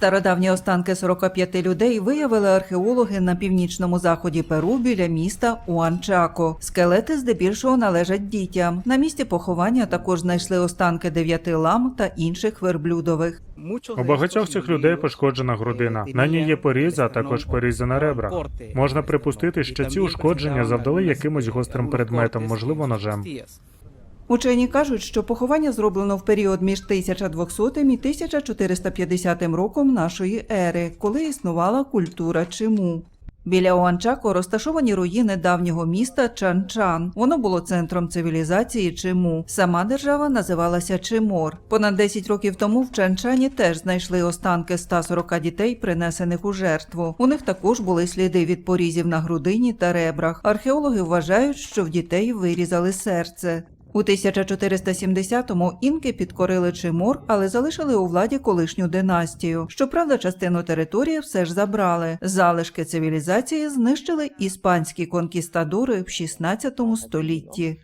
Стародавні останки 45 людей виявили археологи на північному заході Перу біля міста Уанчако. Скелети здебільшого належать дітям. На місці поховання також знайшли останки дев'яти лам та інших верблюдових. У багатьох цих людей пошкоджена грудина. На ній є порізи, а також порізи на ребрах. Можна припустити, що ці ушкодження завдали якимось гострим предметом, можливо, ножем. Учені кажуть, що поховання зроблено в період між 1200 і 1450 роком нашої ери, коли існувала культура Чиму. Біля Уанчако розташовані руїни давнього міста Чанчан. Воно було центром цивілізації Чиму. Сама держава називалася Чимор. Понад 10 років тому в Чанчані теж знайшли останки 140 дітей, принесених у жертву. У них також були сліди від порізів на грудині та ребрах. Археологи вважають, що в дітей вирізали серце. У 1470-му інки підкорили Чимор, але залишили у владі колишню династію. Щоправда, частину території все ж забрали. Залишки цивілізації знищили іспанські конкістадори в 16 столітті.